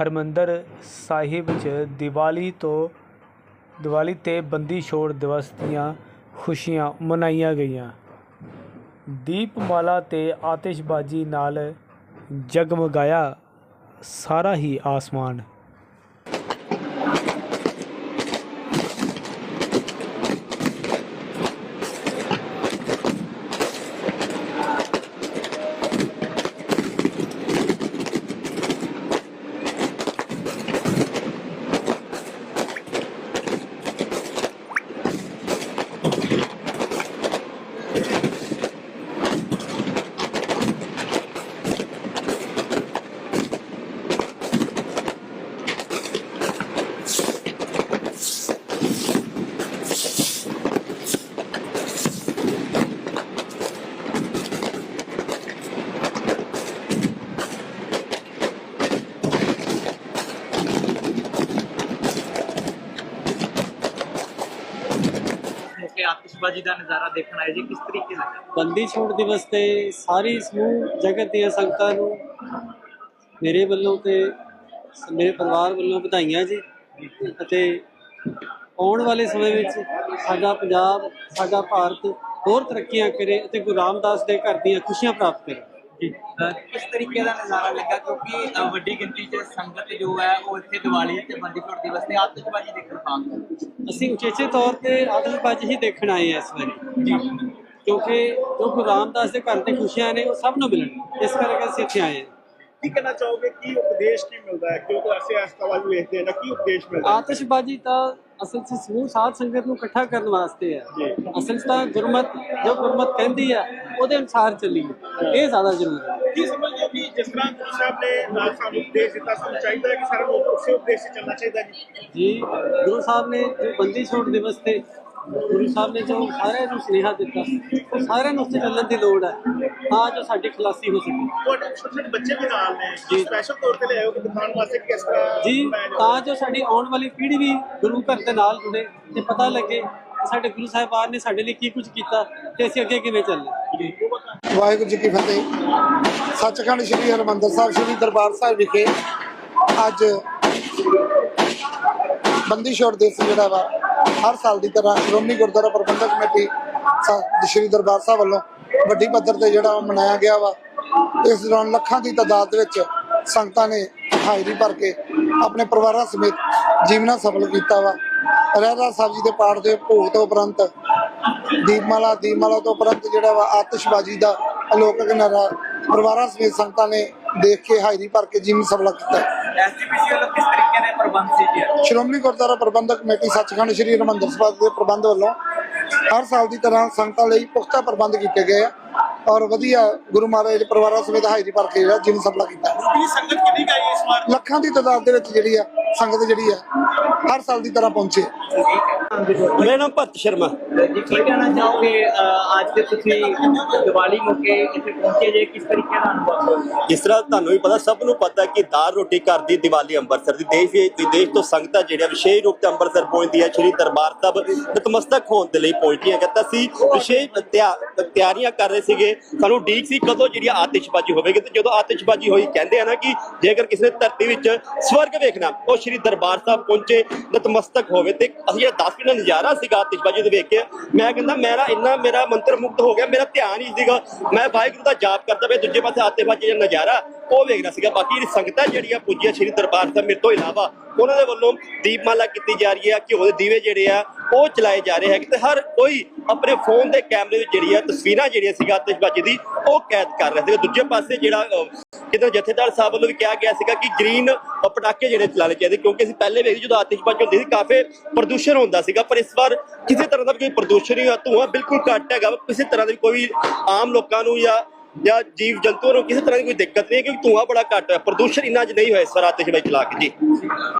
ਹਰਮੰਦਰ ਸਾਹਿਬ 'ਚ ਦੀਵਾਲੀ ਤੋਂ ਦੀਵਾਲੀ ਤੇ ਬੰਦੀ ਛੋੜ ਦਿਵਸ ਦੀਆਂ ਖੁਸ਼ੀਆਂ ਮਨਾਈਆਂ ਗਈਆਂ। ਦੀਪਮਾਲਾ ਤੇ ਆਤਿਸ਼ਬਾਜ਼ੀ ਨਾਲ ਜਗਮਗਾਇਆ ਸਾਰਾ ਹੀ ਆਸਮਾਨ। ਮੌਕੇ ਦਾ ਨਜ਼ਾਰਾ ਦੇਖਣ ਆਏ ਜੀ, ਕਿਸ ਤਰੀਕੇ ਲੱਗਾ ਬੰਦੀ ਛੋੜ ਦਿਵਸ ਤੇ ਸਾਰੀ ਸਮੂਹ ਜਗਤ ਦੀਆਂ ਸੰਗਤਾਂ ਨੂੰ ਮੇਰੇ ਵੱਲੋਂ ਤੇ ਮੇਰੇ ਪਰਿਵਾਰ ਵੱਲੋਂ ਵਧਾਈਆਂ ਜੀ। ਅਤੇ ਆਉਣ ਵਾਲੇ ਸਮੇਂ ਵਿੱਚ ਸਾਡਾ ਪੰਜਾਬ, ਸਾਡਾ ਭਾਰਤ ਹੋਰ ਤਰੱਕੀਆਂ ਕਰੇ ਅਤੇ ਗੁਰੂ ਰਾਮਦਾਸ ਦੇ ਘਰ ਦੀਆਂ ਖੁਸ਼ੀਆਂ ਪ੍ਰਾਪਤ ਕਰੇ। ਜੀ। ਅਹ ਕਿਸ ਤਰੀਕੇ ਦਾ ਨਜ਼ਾਰਾ ਲੱਗਾ ਕਿਉਂਕਿ ਅਹ ਵੱਡੀ ਗਿਣਤੀ 'ਚ ਸੰਗਤ ਜੋ ਹੈ ਉਹ ਇੱਥੇ ਦੀਵਾਲੀ ਤੇ ਬੰਦੀ ਛੋੜ ਦਿਵਸ ਤੇ ਆਤਿਸ਼ਬਾਜ਼ੀ ਦੇਖਣ ਪਹੁੰਚੀ ਅਸੀਂ ਉਚੇਚੇ ਤੌਰ ਤੇ ਆਤਿਸ਼ਬਾਜ਼ੀ ਹੀ ਦੇਖਣ ਆਏ ਹਾਂ ਇਸ ਵਾਰੀ। ਜੀ। ਕਿਉਂਕਿ ਜੋ ਗੁਰੂ ਰਾਮਦਾਸ ਦੇ ਘਰ ਦੀਆਂ ਖੁਸ਼ੀਆਂ ਨੇ ਉਹ ਸਭ ਨੂੰ ਮਿਲਣ। ਇਸ ਕਰਕੇ ਅਸੀਂ ਇੱਥੇ ਆਏ ਹਾਂ। ਕੀ ਕਹਿਣਾ ਚਾਹੋਗੇ? ਕੀ ਉਪਦੇਸ਼ ਕੀ ਮਿਲਦਾ ਹੈ? ਕਿਉਂਕਿ ਅਸੀਂ ਇਸ ਕਵਾਲ ਵੇਖਦੇ ਹਾਂ ਨਾ ਕੀ ਉਪਦੇਸ਼ ਮਿਲਦਾ ਹੈ? ਆਤਿਸ਼ਬਾਜ਼ੀ ਤਾਂ ਅਸਲ 'ਚ ਸਮੂਹ ਸਾਧ ਸੰਗਤ ਨੂੰ ਇਕੱਠਾ ਕਰਨ ਵਾਸਤੇ ਹੈ। ਅਸਲ 'ਚ ਤਾਂ ਗੁਰਮਤ ਜੋ ਗੁਰਮਤ ਕਹਿੰਦੀ ਆ ਉਹਦੇ ਅਨੁਸਾਰ ਚੱਲੀਏ ਇਹ ਜ਼ਿਆਦਾ ਜ਼ਰੂਰੀ ਹੈ ਕੀ ਸਮਝਦੇ ਹੋ ਕਿ ਜਿਸ ਤਰ੍ਹਾਂ ਗੁਰੂ ਸਾਹਿਬ ਨੇ ਸਾਨੂੰ ਉਪਦੇਸ਼ ਦਿੱਤਾ ਸਾਨੂੰ ਚਾਹੀਦਾ ਹੈ ਕਿ ਸਾਰਿਆਂ ਨੂੰ ਉਸੇ ਉਪਦੇਸ਼ 'ਤੇ ਚੱਲਣਾ ਚਾਹੀਦਾ ਜੀ? ਜੀ ਗੁਰੂ ਸਾਹਿਬ ਨੇ ਜੋ ਬੰਦੀ ਛੋੜ ਦਿਵਸ ਤੇ ਗੁਰੂ ਸਾਹਿਬ ਨੇ ਜੋ ਸਾਰਿਆਂ ਨੂੰ ਸੁਨੇਹਾ ਦਿੱਤਾ ਉਹ ਸਾਰਿਆਂ ਨੂੰ ਉਸ ਤੇ ਚੱਲਣ ਦੀ ਲੋੜ ਹੈ। ਤਾਂ ਜੋ ਸਾਡੀ ਖਲਾਸੀ ਹੋ ਸਕੇ। ਤੁਹਾਡੇ ਛੋਟੇ ਛੋਟੇ ਬੱਚੇ ਵੀ ਨਾਲ ਨੇ। ਜੀ। ਸਪੈਸ਼ਲ ਤੌਰ ਤੇ ਲਿਆਓ ਕਿ ਦਿਖਾਉਣ ਵਾਸਤੇ ਕਿ ਕਿਸ ਤਰ੍ਹਾਂ ਜੀ ਤਾਂ ਸਾਡੀ ਆਉਣ ਵਾਲੀ ਪੀੜ੍ਹੀ ਵੀ ਗੁਰੂ ਘਰ ਦੇ ਨਾਲ ਜੁੜੇ ਤੇ ਪਤਾ ਲੱਗੇ ਕਿ ਸਾਡੇ ਗੁਰੂ ਸਾਹਿਬਾਨ ਨੇ ਸਾਡੇ ਲਈ ਕੀ ਕੁਝ ਕੀਤਾ ਤੇ ਅਸੀਂ ਅੱਗੇ ਕਿਵੇਂ ਚੱਲਣਾ ਵਾਹਿਗੁਰੂ ਜੀ ਕੀ ਫਤਿਹ। ਸੱਚਖੰਡ ਸ੍ਰੀ ਹਰਿਮੰਦਰ ਸਾਹਿਬ ਸ੍ਰੀ ਦਰਬਾਰ ਸਾਹਿਬ ਵਿਖੇ ਅੱਜ ਬੰਦੀ ਛੋੜ ਦਿਵਸ ਜਿਹੜਾ ਵਾ ਹਰ ਸਾਲ ਦੀ ਤਰ੍ਹਾਂ ਸ਼੍ਰੋਮਣੀ ਗੁਰਦੁਆਰਾ ਪ੍ਰਬੰਧਕ ਕਮੇਟੀ ਸ੍ਰੀ ਦਰਬਾਰ ਸਾਹਿਬ ਵੱਲੋਂ ਵੱਡੀ ਪੱਧਰ ਤੇ ਜਿਹੜਾ ਉਹ ਮਨਾਇਆ ਗਿਆ ਵਾ, ਇਸ ਦੌਰਾਨ ਲੱਖਾਂ ਦੀ ਤਾਦਾਦ ਦੇ ਵਿੱਚ ਸੰਗਤਾਂ ਨੇ ਹਾਜ਼ਰੀ ਭਰ ਕੇ ਆਪਣੇ ਪਰਿਵਾਰਾਂ ਸਮੇਤ ਜੀਵਨਾ ਸਫਲ ਕੀਤਾ ਵਾ। ਰਹਿਰਾ ਸਾਹਿਬ ਜੀ ਦੇ ਪਾਠ ਦੇ ਭੋਗ ਤੋਂ ਉਪਰੰਤ, ਦੀਪਮਾਲਾ ਦੀਪਮਾਲਾ ਤੋਂ ਉਪਰੰਤ ਜਿਹੜਾ ਵਾ ਆਤਿਸ਼ਬਾਜ਼ੀ ਦਾ ਅਲੋਕਕ ਨਾਰਾ ਪਰਿਵਾਰਾਂ ਸਮੇਤ ਸੰਗਤਾਂ ਨੇ ਦੇਖ ਕੇ ਹਾਜ਼ਰੀ ਭਰ ਕੇ ਜੀਵਨ ਸਫਲਾ ਕੀਤਾ। ਐਸਜੀਪੀਸੀ ਵੱਲੋਂ ਕਿਸ ਤਰੀਕੇ ਦੇ ਪ੍ਰਬੰਧ ਸੀ ਜੀ? ਸ਼੍ਰੋਮਣੀ ਗੁਰਦੁਆਰਾ ਪ੍ਰਬੰਧਕ ਕਮੇਟੀ ਸੱਚਖੰਡ ਸ੍ਰੀ ਹਰਿਮੰਦਰ ਸਾਹਿਬ ਦੇ ਪ੍ਰਬੰਧ ਵੱਲੋਂ ਹਰ ਸਾਲ ਦੀ ਤਰ੍ਹਾਂ ਸੰਗਤਾਂ ਲਈ ਪੁਖਤਾ ਪ੍ਰਬੰਧ ਕੀਤੇ ਗਏ ਆ ਔਰ ਵਧੀਆ ਗੁਰੂ ਮਹਾਰਾਜ ਦੇ ਪਰਿਵਾਰਾਂ ਸਮੇਤ ਹਾਜ਼ਰੀ ਭਰ ਕੇ ਜਿਹੜਾ ਜੀਵਨ ਸਫਲਾ ਕੀਤਾ। ਕੀ ਸੰਗਤ ਕਿੰਨੀ ਗਈ ਇਸ ਵਾਰ? ਲੱਖਾਂ ਦੀ ਤਾਦਾਦ ਦੇ ਵਿੱਚ ਜਿਹੜੀ ਆ ਸੰਗਤ ਜਿਹੜੀ ਆ ਹਰ ਸਾਲ ਦੀ ਤਰ੍ਹਾਂ ਪਹੁੰਚੇ। ਮੇਰਾ ਨਾਮ ਭੱਤ ਸ਼ਰਮਾ। ਜੀ, ਕੀ ਕਹਿਣਾ ਚਾਹੋਗੇ ਅੱਜ ਦੇ ਤੁਸੀਂ ਦੀਵਾਲੀ ਮੌਕੇ ਇੱਥੇ ਪਹੁੰਚੇ ਜੇ, ਕਿਸ ਤਰੀਕੇ ਦਾ ਅਨੁਭਵ ਹੋਇਆ ਜਿਸ ਤਰ੍ਹਾਂ ਤੁਹਾਨੂੰ ਵੀ ਪਤਾ, ਸਭ ਨੂੰ ਪਤਾ ਕਿ ਦਾਲ ਰੋਟੀ ਘਰ ਦੀ ਦੀਵਾਲੀ ਅੰਮ੍ਰਿਤਸਰ ਦੀ ਦੇਸ਼ ਵਿਦੇਸ਼ ਤੋਂ ਸੰਗਤਾਂ ਜਿਹੜੀਆਂ ਵਿਸ਼ੇਸ਼ ਰੂਪ ਤੇ ਅੰਮ੍ਰਿਤਸਰ ਪਹੁੰਚਦੀਆਂ, ਸ਼੍ਰੀ ਦਰਬਾਰ ਸਾਹਿਬ ਨਤਮਸਤਕ ਹੋਣ ਦੇ ਲਈ ਪਹੁੰਚਦੀਆਂ ਕਹਿੰਦਾ ਸੀ ਵਿਸ਼ੇਸ਼ ਤਿਆਰੀਆਂ ਕਰ ਰਹੇ ਸੀਗੇ। ਸਾਨੂੰ ਉਡੀਕ ਸੀ ਕਦੋਂ ਜਿਹੜੀ ਆਤਿਸ਼ਬਾਜ਼ੀ ਹੋਵੇਗੀ। ਤੇ ਜਦੋਂ ਆਤਿਸ਼ਬਾਜ਼ੀ ਹੋਈ, ਕਹਿੰਦੇ ਆ ਨਾ ਕਿ ਜੇਕਰ ਕਿਸੇ ਨੇ ਧਰਤੀ ਵਿੱਚ ਸਵਰਗ ਵੇਖਣਾ, ਉਹ ਸ਼੍ਰੀ ਦਰਬਾਰ ਸਾਹਿਬ ਪਹੁੰਚੇ, ਨਤਮਸਤਕ ਹੋਵੇ। ਤੇ ਅਸੀਂ ਜਿਹੜਾ 10 ਮਿੰਟ ਨਜ਼ਾਰਾ ਸੀਗਾ ਆਤਿਸ਼ਬਾਜ਼ੀ ਦੇ ਵੇਖ ਕੇ ਮੈਂ ਕਹਿੰਦਾ ਮੇਰਾ ਇੰਨਾ ਮੇਰਾ ਮੰਤਰ ਮੁਕਤ ਹੋ ਗਿਆ, ਮੇਰਾ ਧਿਆਨ ਹੀ ਸੀਗਾ। ਮੈਂ ਵਾਹਿਗੁਰੂ ਦਾ ਜਾਪ ਕਰਦਾ ਪਿਆ, ਦੂਜੇ ਪਾਸੇ ਆਤਿਸ਼ਬਾਜ਼ੀ ਦਾ ਨਜ਼ਾਰਾ, ਉਹ ਵੇਖਣਾ ਸੀਗਾ। ਬਾਕੀ ਜਿਹੜੀ ਸੰਗਤਾਂ ਜਿਹੜੀਆਂ ਪੁੱਜੀਆਂ ਸ਼੍ਰੀ ਦਰਬਾਰ ਸਾਹਿਬ ਮੇਰੇ ਤੋਂ ਇਲਾਵਾ, ਉਹਨਾਂ ਦੇ ਵੱਲੋਂ ਦੀਪਮਾਲਾ ਕੀਤੀ ਜਾ ਰਹੀ ਹੈ, ਘਿਓ ਦੇ ਦੀਵੇ ਜਿਹੜੇ ਆ, ਉਹ ਚਲਾਏ ਜਾ ਰਹੇ ਹੈਗੇ ਤੇ ਹਰ ਕੋਈ ਆਪਣੇ ਫੋਨ ਦੇ ਕੈਮਰੇ ਵਿੱਚ ਜਿਹੜੀ ਆ ਤਸਵੀਰਾਂ ਜਿਹੜੀਆਂ ਸੀਗਾ ਆਤਿਸ਼ਬਾਜ਼ੀ ਦੀ, ਉਹ ਕੈਦ ਕਰ ਰਿਹਾ ਸੀਗਾ। ਦੂਜੇ ਪਾਸੇ ਜਿਹੜਾ ਕਿਤੇ ਜਥੇਦਾਰ ਸਾਹਿਬ ਵੱਲੋਂ ਵੀ ਕਿਹਾ ਗਿਆ ਸੀਗਾ ਕਿ ਗ੍ਰੀਨ ਪਟਾਕੇ ਜਿਹੜੇ ਚਲਾਣੇ ਚਾਹੀਦੇ ਕਿਉਂਕਿ ਅਸੀਂ ਪਹਿਲੇ ਵੇਖੀ ਜਦੋਂ ਆਤਿਸ਼ਬਾਜ਼ੀ ਹੁੰਦੀ ਸੀ, ਕਾਫੀ ਪ੍ਰਦੂਸ਼ਣ ਹੁੰਦਾ ਸੀਗਾ, ਪਰ ਇਸ ਵਾਰ ਕਿਸੇ ਤਰ੍ਹਾਂ ਦਾ ਵੀ ਕੋਈ ਪ੍ਰਦੂਸ਼ਣ ਨਹੀਂ ਹੋਇਆ, ਧੂੰਆਂ ਬਿਲਕੁਲ ਘੱਟ ਹੈਗਾ ਕਿਸੇ ਤਰ੍ਹਾਂ ਦੀ ਕੋਈ ਆਮ ਲੋਕਾਂ ਨੂੰ ਜਾਂ ਜਾਂ ਜੀਵ ਜੰਤੂਆਂ ਨੂੰ ਕਿਸੇ ਤਰ੍ਹਾਂ ਦੀ ਕੋਈ ਦਿੱਕਤ ਨਹੀਂ ਹੈ, ਕਿਉਂਕਿ ਧੂੰਆਂ ਬੜਾ ਘੱਟ ਹੈ, ਪ੍ਰਦੂਸ਼ਣ ਇੰਨਾ ਜ ਨਹੀਂ ਹੋਇਆ ਇਸ ਵਾਰ ਆਤਿਸ਼ਬਾਜ਼ੀ ਚਲਾ ਕੇ, ਜੀ।